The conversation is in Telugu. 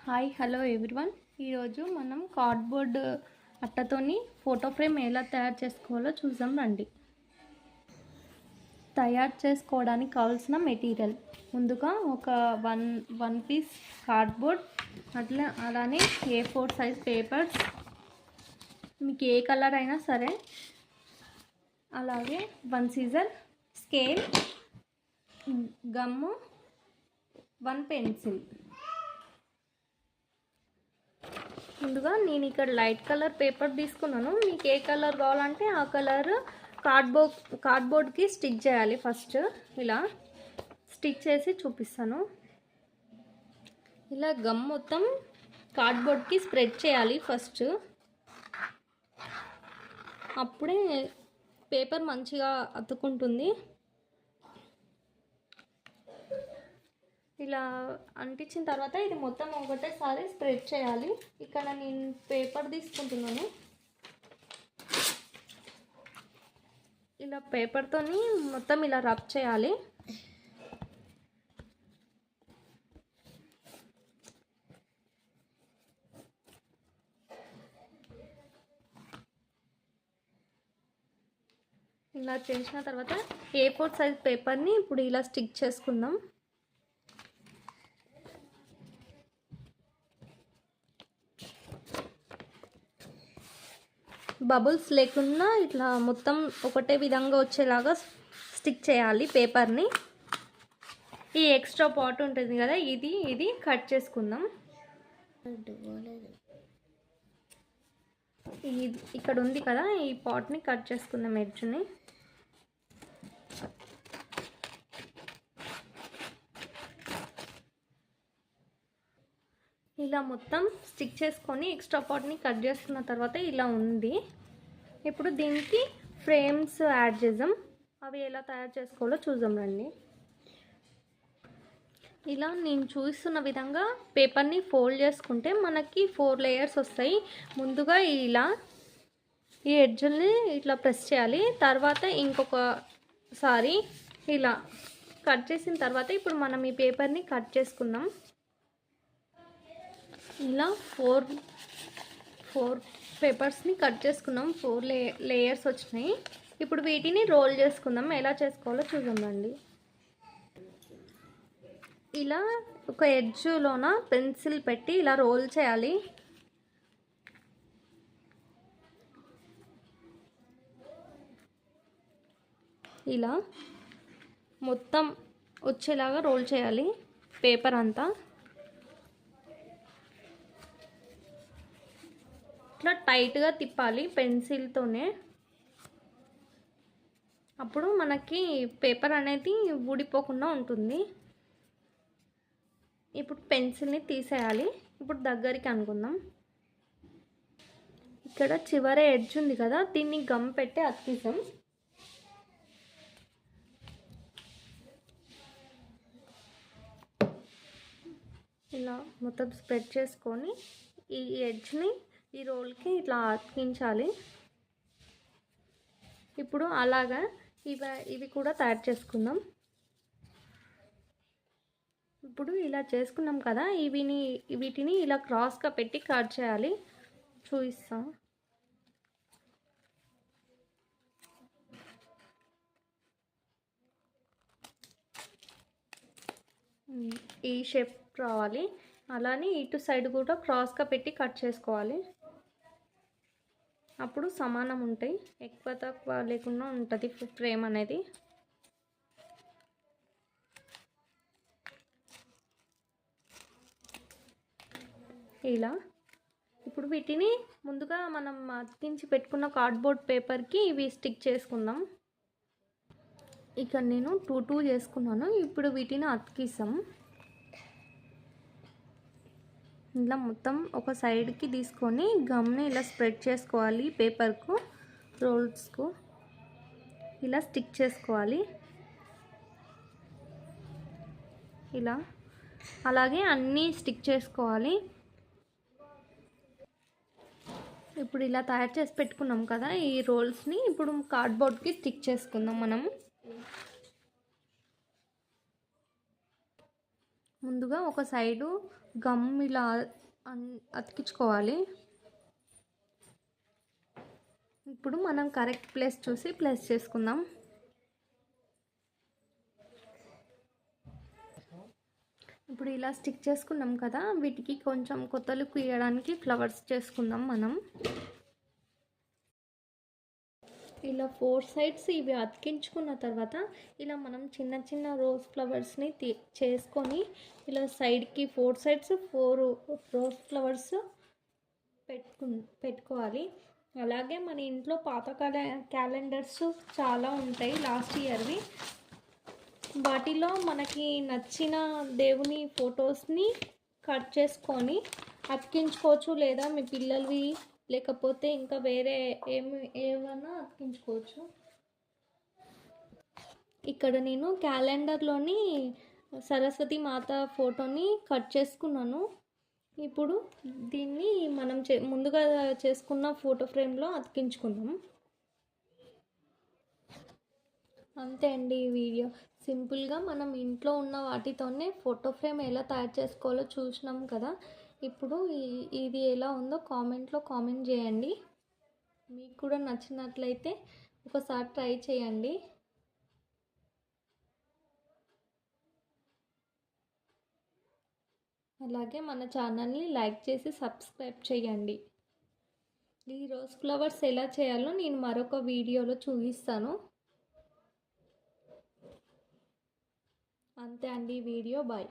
హాయ్ హలో ఎవ్రీవన్ ఈరోజు మనం కార్డ్బోర్డ్ అట్టతోని ఫోటో ఫ్రేమ్ ఎలా తయారు చేసుకోవాలో చూద్దాం రండి. తయారు చేసుకోవడానికి కావాల్సిన మెటీరియల్ ముందుగా ఒక వన్ వన్ పీస్ కార్డ్బోర్డ్ అట్లా అలానే ఏ ఫోర్ సైజ్ పేపర్స్ మీకు ఏ కలర్ అయినా సరే. అలాగే one scissor scale gum one pencil ముందుగా నేను ఇక్కడ లైట్ కలర్ పేపర్ తీసుకున్నాను. మీకు ఏ కలర్ కావాలంటే ఆ కలర్ కార్డ్బోర్డ్ కార్డ్బోర్డ్కి స్టిక్ చేయాలి ఫస్ట్. ఇలా స్టిక్ చేసి చూపిస్తాను. ఇలా గమ్ మొత్తం కార్డ్బోర్డ్కి స్ప్రెడ్ చేయాలి ఫస్ట్. అప్పుడే పేపర్ మంచిగా అతుకుంటుంది ఇలా అంటించిన తర్వాత ఇది మొత్తం ఒకటేసారి స్ప్రెడ్ చేయాలి. ఇక్కడ నేను పేపర్ తీసుకుంటున్నాను. ఇలా పేపర్తోని మొత్తం ఇలా రబ్ చేయాలి. ఇలా చేసిన తర్వాత ఏ ఫోర్ సైజ్ పేపర్ని ఇప్పుడు ఇలా స్టిక్ చేసుకుందాం. బబుల్స్ లేకుండా ఇట్లా మొత్తం ఒకటే విధంగా వచ్చేలాగా స్టిక్ చేయాలి పేపర్ని. ఈ ఎక్స్ట్రా పాట్ ఉంటుంది కదా ఇది ఇది కట్ చేసుకుందాం. ఇది ఇక్కడ ఉంది కదా ఈ పాట్ని కట్ చేసుకుందాం ఎడ్జ్ని. ఇలా మొత్తం స్టిక్ చేసుకొని ఎక్స్ట్రా పార్ట్ని కట్ చేసుకున్న తర్వాత ఇలా ఉంది. ఇప్పుడు దీనికి ఫ్రేమ్స్ యాడ్ చేద్దాం. అవి ఎలా తయారు చేసుకోవాలో చూద్దాం రండి. ఇలా నేను చూస్తున్న విధంగా పేపర్ని ఫోల్డ్ చేసుకుంటే మనకి ఫోర్ లేయర్స్ వస్తాయి. ముందుగా ఇలా ఈ ఎడ్జ్ని ఇట్లా ప్రెస్ చేయాలి. తర్వాత ఇంకొకసారి ఇలా కట్ చేసిన తర్వాత ఇప్పుడు మనం ఈ పేపర్ని కట్ చేసుకుందాం. ఇలా ఫోర్ ఫోర్ పేపర్స్ని కట్ చేసుకున్నాం ఫోర్ లే లేయర్స్ వచ్చినాయి. ఇప్పుడు వీటిని రోల్ చేసుకుందాం. ఎలా చేసుకోవాలో చూద్దామండి ఇలా ఒక ఎడ్జ్లోన పెన్సిల్ పెట్టి ఇలా రోల్ చేయాలి. ఇలా మొత్తం వచ్చేలాగా రోల్ చేయాలి. పేపర్ అంతా. ఇట్లా టైట్గా తిప్పాలి పెన్సిల్తోనే. అప్పుడు మనకి పేపర్ అనేది ఊడిపోకుండా ఉంటుంది. ఇప్పుడు పెన్సిల్ని తీసేయాలి. ఇప్పుడు దగ్గరికి అనుకుందాం. ఇక్కడ చివరి ఎడ్జ్ ఉంది కదా దీన్ని గమ్ పెట్టి అతికిస్తాం ఇలా మొత్తం స్ప్రెడ్ చేసుకొని ఈ ఎడ్జ్ని ఈ రోల్కి ఇట్లా అతికించాలి. ఇప్పుడు అలాగా ఇవి ఇవి కూడా తయారు చేసుకుందాం. ఇప్పుడు ఇలా చేసుకున్నాం కదా ఇవిని వీటిని ఇలా క్రాస్గా పెట్టి కట్ చేయాలి. చూపిస్తాం. ఈ షేప్ రావాలి. అలానే ఇటు సైడ్ కూడా క్రాస్గా పెట్టి కట్ చేసుకోవాలి. అప్పుడు సమానం ఉంటాయి. ఎక్కువ తక్కువ లేకుండా ఉంటుంది ఫ్రేమ్ అనేది. ఇలా. ఇప్పుడు వీటిని ముందుగా మనం అతికించి పెట్టుకున్న కార్డ్బోర్డ్ పేపర్కి ఇవి స్టిక్ చేసుకుందాం. ఇక్కడ నేను టూ టూ చేసుకున్నాను. ఇప్పుడు వీటిని అతికిస్తాం. ఇలా మొత్తం ఒక సైడ్కి తీసుకొని గమ్ని ఇలా స్ప్రెడ్ చేసుకోవాలి పేపర్కు రోల్స్కు. ఇలా స్టిక్ చేసుకోవాలి. ఇలా. అలాగే అన్నీ స్టిక్ చేసుకోవాలి. ఇప్పుడు ఇలా తయారు చేసి పెట్టుకున్నాం కదా ఈ రోల్స్ని ఇప్పుడు కార్డ్బోర్డ్కి స్టిక్ చేసుకుందాం మనం ముందుగా ఒక సైడు గమ్ ఇలా అన్ అతికించుకోవాలి. ఇప్పుడు మనం కరెక్ట్ ప్లేస్ చూసి ప్లేస్ చేసుకుందాం. ఇప్పుడు ఇలా స్టిక్ చేసుకున్నాం కదా వీటికి కొంచెం కొత్తలు కుయ్యడానికి ఫ్లవర్స్ చేసుకుందాం మనం. ఇలా ఫోర్ సైడ్స్ ఇవి అతికించుకున్న తర్వాత ఇలా మనం చిన్న చిన్న రోజ్ ఫ్లవర్స్ని చేసుకొని ఇలా సైడ్కి four sides four rose flowers పెట్టుకు పెట్టుకోవాలి. అలాగే మన ఇంట్లో పాత క్యాలెండర్స్ చాలా ఉంటాయి లాస్ట్ ఇయర్వి. వాటిలో మనకి నచ్చిన దేవుని ఫొటోస్ని కట్ చేసుకొని అతికించుకోవచ్చు లేదా మీ పిల్లలవి లేకపోతే ఇంకా వేరే ఏమి ఏమైనా అతికించుకోవచ్చు. ఇక్కడ నేను క్యాలెండర్లోని సరస్వతి మాత ఫోటోని కట్ చేసుకున్నాను. ఇప్పుడు దీన్ని మనం చే ముందుగా చేసుకున్న ఫోటో ఫ్రేమ్లో అతికించుకుందాం. అంతే అండి ఈ వీడియో. సింపుల్గా మనం ఇంట్లో ఉన్న వాటితోనే ఫోటో ఫ్రేమ్ ఎలా తయారు చేసుకోవాలో చూసినాం కదా. ఇప్పుడు ఇది ఎలా ఉందో కామెంట్లో కామెంట్ చేయండి. మీకు కూడా నచ్చినట్లయితే ఒకసారి ట్రై చేయండి. అలాగే మన ఛానల్ని లైక్ చేసి సబ్స్క్రైబ్ చేయండి. ఈ రోజ్ ఫ్లవర్స్ ఎలా చేయాలో నేను మరొక వీడియోలో చూపిస్తాను. అంతే అండి వీడియో. బాయ్.